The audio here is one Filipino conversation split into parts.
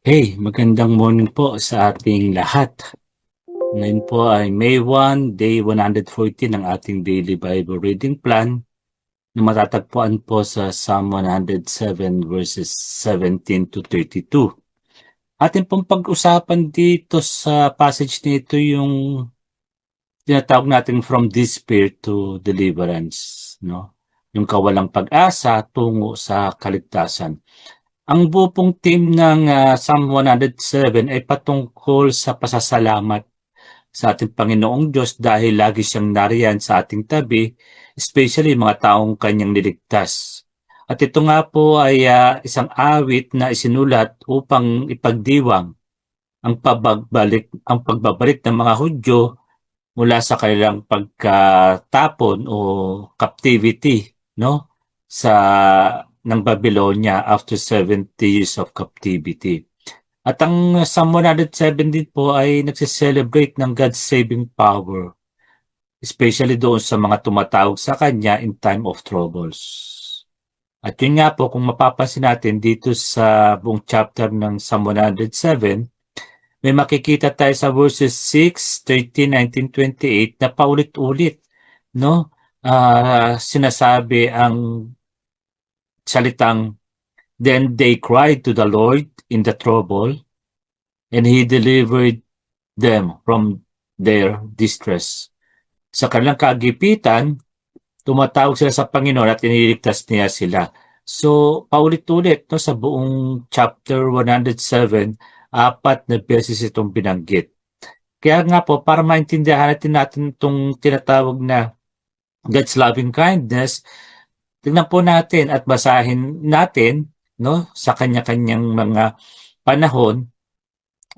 Hey, magandang morning po sa ating lahat. Ngayon po ay May 1, day 114 ng ating daily Bible reading plan na matatagpuan po sa Psalm 107 verses 17 to 32. Atin pong pag-usapan dito sa passage nito yung tinatawag natin from despair to deliverance, no? Yung kawalang pag-asa tungo sa kaligtasan. Ang buo pong team ng ah, Psalm 107 ay patungkol sa pasasalamat sa ating Panginoong Diyos dahil lagi siyang nariyan sa ating tabi, especially mga taong kanyang niligtas. At ito nga po ay ah, isang awit na isinulat upang ipagdiwang ang pagbabalik ang pagbabalik ng mga Hudyo mula sa kanilang pagkatapon o captivity no sa ng Babylonia after 70 years of captivity. At ang Psalm 107 din po ay nagsiselebrate ng God's saving power, especially doon sa mga tumatawag sa Kanya in time of troubles. At yun nga po, kung mapapansin natin dito sa buong chapter ng Psalm 107, may makikita tayo sa verses 6, 13, 19, 28 na paulit-ulit, no? Ah, sinasabi ang salitang Then they cried to the Lord in the trouble, and He delivered them from their distress. Sa kanilang kagipitan, tumatawag sila sa Panginoon at iniligtas niya sila. So, paulit-ulit no, sa buong chapter 107, apat na beses itong binanggit. Kaya nga po, para maintindihan natin natin itong tinatawag na God's loving kindness, tingnan po natin at basahin natin no sa kanya-kanyang mga panahon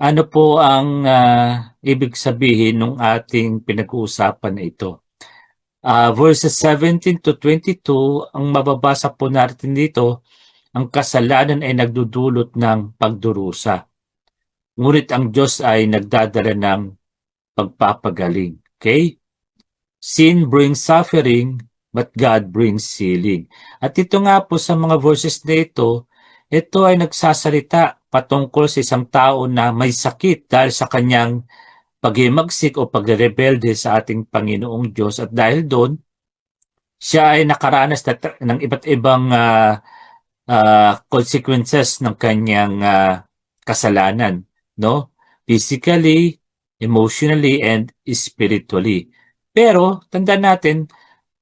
ano po ang ah, ibig sabihin ng ating pinag-uusapan na ito. Ah, verses 17 to 22 ang mababasa po natin dito ang kasalanan ay nagdudulot ng pagdurusa. Ngunit ang Diyos ay nagdadala ng pagpapagaling. Okay? Sin brings suffering, but God brings healing. At ito nga po sa mga verses na ito, ito ay nagsasalita patungkol sa isang tao na may sakit dahil sa kanyang paghimagsik o pagrebelde sa ating Panginoong Diyos. At dahil doon, siya ay nakaranas na- ng iba't ibang ah, ah, consequences ng kanyang ah, kasalanan, no? Physically, emotionally, and spiritually. Pero, tanda natin,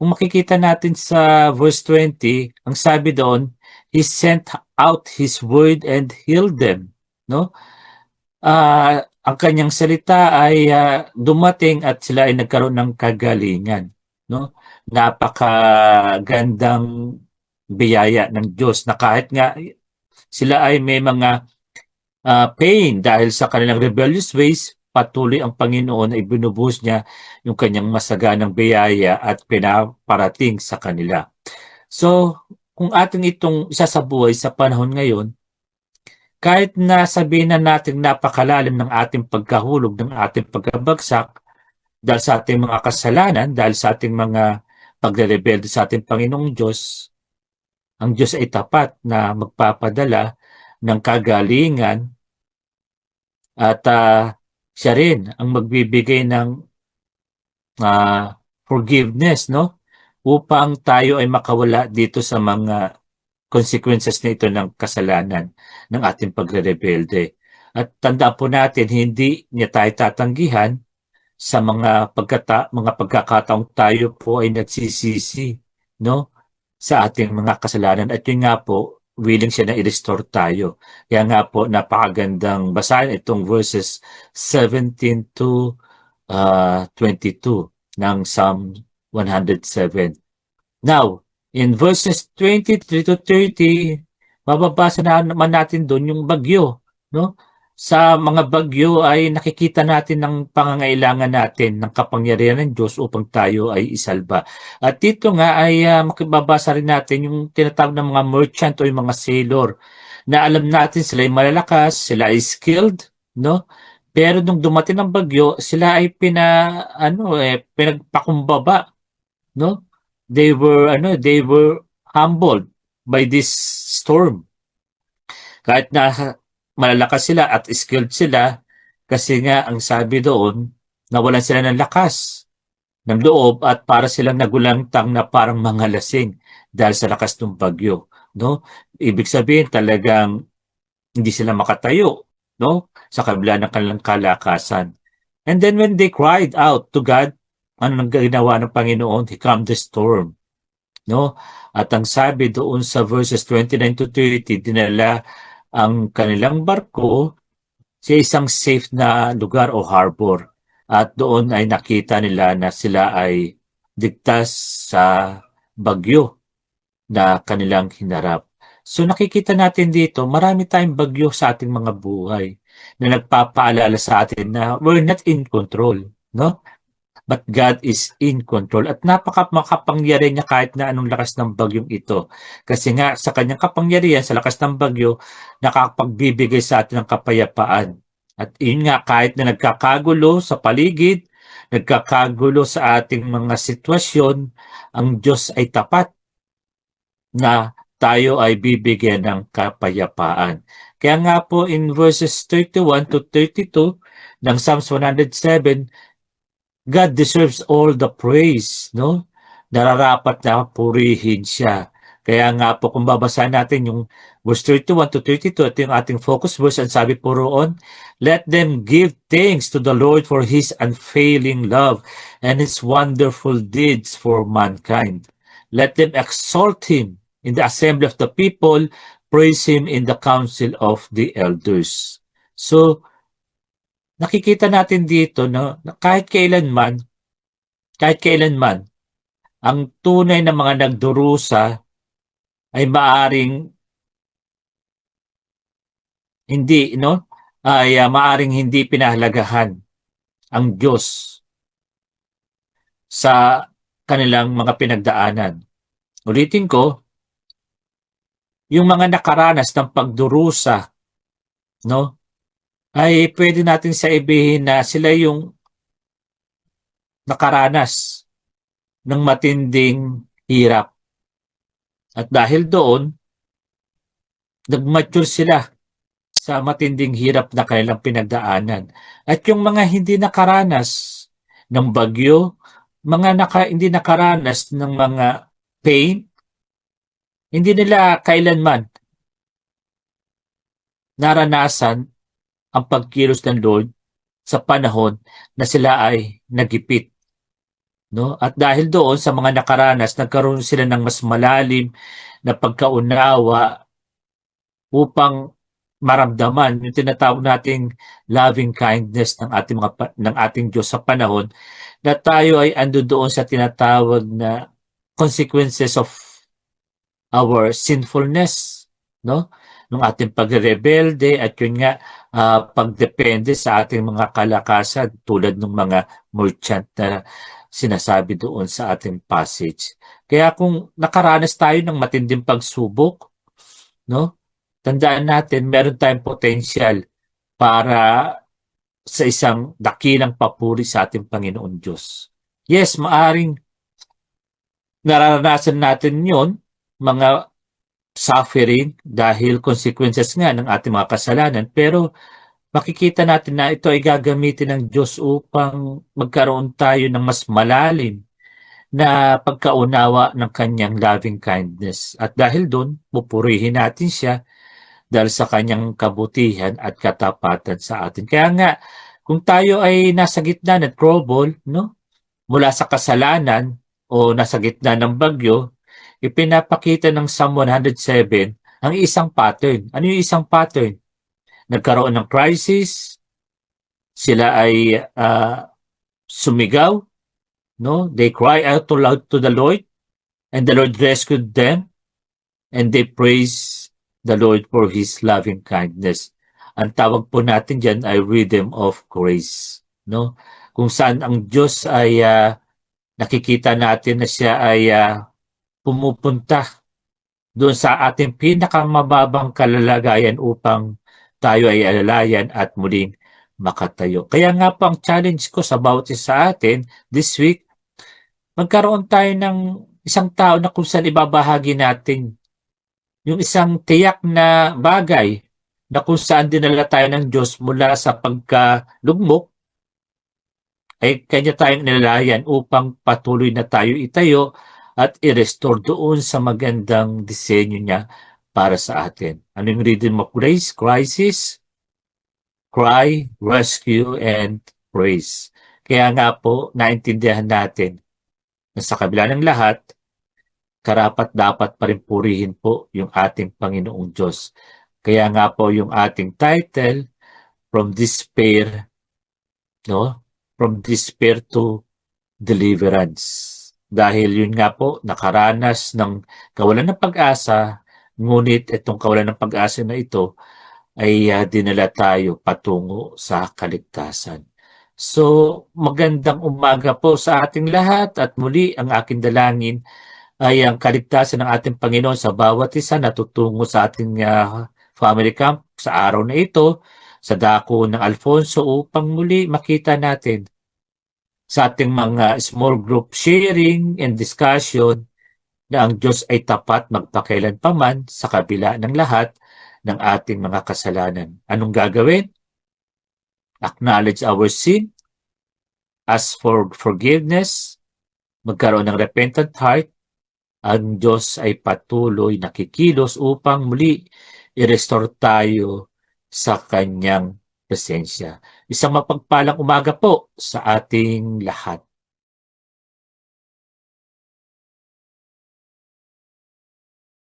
kung makikita natin sa verse 20, ang sabi doon, He sent out His word and healed them. No? Ah, ang kanyang salita ay ah, dumating at sila ay nagkaroon ng kagalingan. No? Napakagandang biyaya ng Diyos na kahit nga sila ay may mga ah, pain dahil sa kanilang rebellious ways, patuloy ang Panginoon ay binubuhos niya yung kanyang masaganang biyaya at pinaparating sa kanila. So, kung ating itong isa sa panahon ngayon, kahit na sabihin na natin napakalalim ng ating pagkahulog, ng ating pagkabagsak, dahil sa ating mga kasalanan, dahil sa ating mga pagre-rebelde sa ating Panginoong Diyos, ang Diyos ay tapat na magpapadala ng kagalingan at ah, siya rin ang magbibigay ng ah, forgiveness, no? Upang tayo ay makawala dito sa mga consequences na ito ng kasalanan ng ating pagre-rebelde. At tandaan po natin, hindi niya tayo tatanggihan sa mga pagkata mga pagkakataong tayo po ay nagsisisi, no? Sa ating mga kasalanan. At yun nga po, willing siya na i-restore tayo. Kaya nga po, napakagandang basahin itong verses 17 to uh, 22 ng Psalm 107. Now, in verses 23 to 30, mababasa na naman natin doon yung bagyo. No? Sa mga bagyo ay nakikita natin ng pangangailangan natin ng kapangyarihan ng Diyos upang tayo ay isalba. At dito nga ay uh, makibabasa rin natin yung tinatawag ng mga merchant o yung mga sailor na alam natin sila ay malalakas, sila ay skilled, no? Pero nung dumating ang bagyo, sila ay pina ano eh pinagpakumbaba, no? They were ano, they were humbled by this storm. Kahit na malalakas sila at skilled sila kasi nga ang sabi doon, nawalan sila ng lakas ng loob at para silang nagulantang na parang mga lasing dahil sa lakas ng bagyo. No? Ibig sabihin talagang hindi sila makatayo no? sa kabila ng kanilang kalakasan. And then when they cried out to God, ano nang ginawa ng Panginoon? He calmed the storm. No? At ang sabi doon sa verses 29 to 30, dinala ang kanilang barko sa isang safe na lugar o harbor. At doon ay nakita nila na sila ay ligtas sa bagyo na kanilang hinarap. So nakikita natin dito, marami tayong bagyo sa ating mga buhay na nagpapaalala sa atin na we're not in control, no? But God is in control at napaka makapangyarihan niya kahit na anong lakas ng bagyong ito. Kasi nga sa kanyang kapangyarihan, sa lakas ng bagyo, nakakapagbibigay sa atin ng kapayapaan. At yun nga, kahit na nagkakagulo sa paligid, nagkakagulo sa ating mga sitwasyon, ang Diyos ay tapat na tayo ay bibigyan ng kapayapaan. Kaya nga po in verses 31 to 32 ng Psalms 107, God deserves all the praise, no? Nararapat na purihin siya. Kaya nga po kung babasahin natin yung verse 31 to 32, ito yung ating focus verse, ang sabi po roon, Let them give thanks to the Lord for His unfailing love and His wonderful deeds for mankind. Let them exalt Him in the assembly of the people, praise Him in the council of the elders. So, nakikita natin dito na, kahit kailanman, kahit kailanman, ang tunay na mga nagdurusa ay maaring hindi, no? Ay uh, maaring hindi pinahalagahan ang Diyos sa kanilang mga pinagdaanan. Ulitin ko, yung mga nakaranas ng pagdurusa, no? Ay pwede natin sa ibihin na sila yung nakaranas ng matinding hirap. At dahil doon, nag-mature sila sa matinding hirap na kanilang pinagdaanan. At yung mga hindi nakaranas ng bagyo, mga naka, hindi nakaranas ng mga pain, hindi nila kailanman naranasan ang pagkilos ng Lord sa panahon na sila ay nagipit No? At dahil doon sa mga nakaranas, nagkaroon sila ng mas malalim na pagkaunawa upang maramdaman yung tinatawag nating loving kindness ng ating mga ng ating Diyos sa panahon na tayo ay ando doon sa tinatawag na consequences of our sinfulness no ng ating pagrebelde at yun nga uh, pagdepende sa ating mga kalakasan tulad ng mga merchant na sinasabi doon sa ating passage. Kaya kung nakaranas tayo ng matinding pagsubok, no? Tandaan natin, meron tayong potensyal para sa isang dakilang papuri sa ating Panginoon Diyos. Yes, maaring nararanasan natin yon mga suffering dahil consequences nga ng ating mga kasalanan, pero makikita natin na ito ay gagamitin ng Diyos upang magkaroon tayo ng mas malalim na pagkaunawa ng kanyang loving kindness. At dahil doon, pupurihin natin siya dahil sa kanyang kabutihan at katapatan sa atin. Kaya nga, kung tayo ay nasa gitna ng trouble, no? mula sa kasalanan o nasa gitna ng bagyo, ipinapakita ng Psalm 107 ang isang pattern. Ano yung isang pattern? nagkaroon ng crisis, sila ay uh, sumigaw, no? They cry out to loud to the Lord, and the Lord rescued them, and they praise the Lord for His loving kindness. Ang tawag po natin diyan ay rhythm of grace, no? Kung saan ang Diyos ay uh, nakikita natin na siya ay uh, pumupunta doon sa ating pinakamababang kalalagayan upang tayo ay alalayan at muling makatayo. Kaya nga po ang challenge ko sa bawat isa sa atin this week, magkaroon tayo ng isang tao na kung saan ibabahagi natin yung isang tiyak na bagay na kung saan dinala tayo ng Diyos mula sa pagkalugmok, ay kanya tayong nilalayan upang patuloy na tayo itayo at i-restore doon sa magandang disenyo niya para sa atin. Ano yung rhythm of grace? Crisis, cry, rescue, and praise. Kaya nga po, naintindihan natin na sa kabila ng lahat, karapat dapat pa rin purihin po yung ating Panginoong Diyos. Kaya nga po yung ating title, From Despair, no? From Despair to Deliverance. Dahil yun nga po, nakaranas ng kawalan ng pag-asa, ngunit itong kawalan ng pag-asa na ito ay ah, dinala tayo patungo sa kaligtasan. So, magandang umaga po sa ating lahat at muli ang aking dalangin ay ang kaligtasan ng ating Panginoon sa bawat isa na tutungo sa ating ah, family camp sa araw na ito, sa dako ng Alfonso upang muli makita natin sa ating mga small group sharing and discussion na ang Diyos ay tapat magpakailan paman sa kabila ng lahat ng ating mga kasalanan. Anong gagawin? Acknowledge our sin, ask for forgiveness, magkaroon ng repentant heart, ang Diyos ay patuloy nakikilos upang muli i-restore tayo sa kanyang presensya. Isang mapagpalang umaga po sa ating lahat.